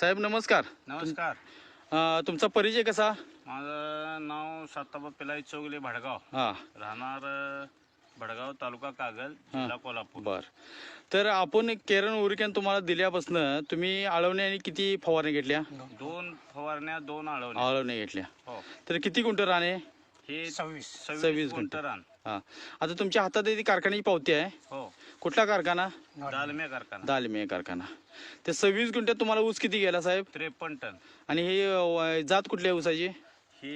साहेब नमस्कार. नमस्कार. अ, तुमचा परिचय कसा? माझं नाव साताबा पिलाई चौगले भडगाव. हा. राहणार अ, भडगाव तालुका कागल जिल्हा कोल्हापूर. बर. तर आपण केरन उरिकॅन तुम्हाला दिल्यापासून तुम्ही आळवणे आणि किती फवारणी घेतल्या? दोन फवारण्या दोन आळवण्या. आळवणे घेतल्या. हो. तर किती गुंठ राणे हे सव्वीस. सव्वीस सव्वीस गुंठ. गुंठ. रान. हा. आता तुमच्या हातात ती कारखान्याची पावती आहे. हो. कुठला कारखाना? दालमे कारखाना. दालमे कारखाना. ते सव्वीस गुंठ्यात तुम्हाला ऊस किती गेला साहेब? त्रेपन्न टन. आणि ही अ, जात कुठली आहे ऊसाची? ही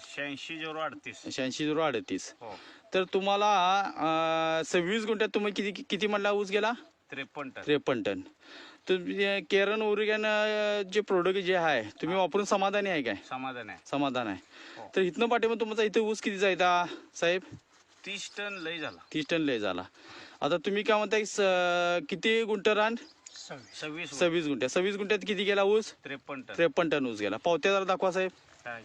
शहाऐंशी झिरो अडतीस. शहाऐंशी झिरो अडतीस. हो. तर तुम्हाला अ, सव्वीस गुंठ्यात तुम्ही किती किती म्हणला ऊस गेला? त्रेपन्न टन. त्रेपन्न टन. तर केरन ओरिगन जे प्रोडक्ट जे आहे तुम्ही वापरून समाधानी आहे काय? समाधान आहे. समाधान आहे. हो. तर इथनं पाठीमध्ये तुमचा इथं ऊस किती जायचा साहेब? तीस टन लय झाला. तीस टन लय झाला. आता तुम्ही काय म्हणताय स- किती गुंठ रान? सव्वीस. सव्वीस गुंठ्या सव्वीस गुंठ्यात किती गेला ऊस? त्रेपन्न टन. त्रेपन्न टन ऊस गेला. पावत्या जरा दाखवा साहेब. काय.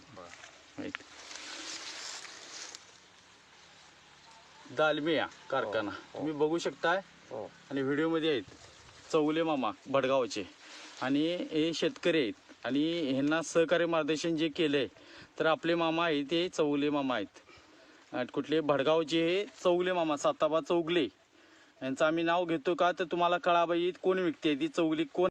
दालमिया कारखाना. तुम्ही बघू शकताय. हो. आणि व्हिडिओमध्ये आहेत. चौले मामा भडगावचे आणि हे शेतकरी आहेत. आणि ह्यांना सहकार्य मार्गदर्शन जे केलं आहे तर आपले मामा आहेत ते चौले मामा आहेत. कुठले भडगावचे हे चौगले मामा साताबा चौगले. यांचं आम्ही नाव घेतो का तर तुम्हाला कळाबाई कोण व्यक्ती आहे ती चौगली कोण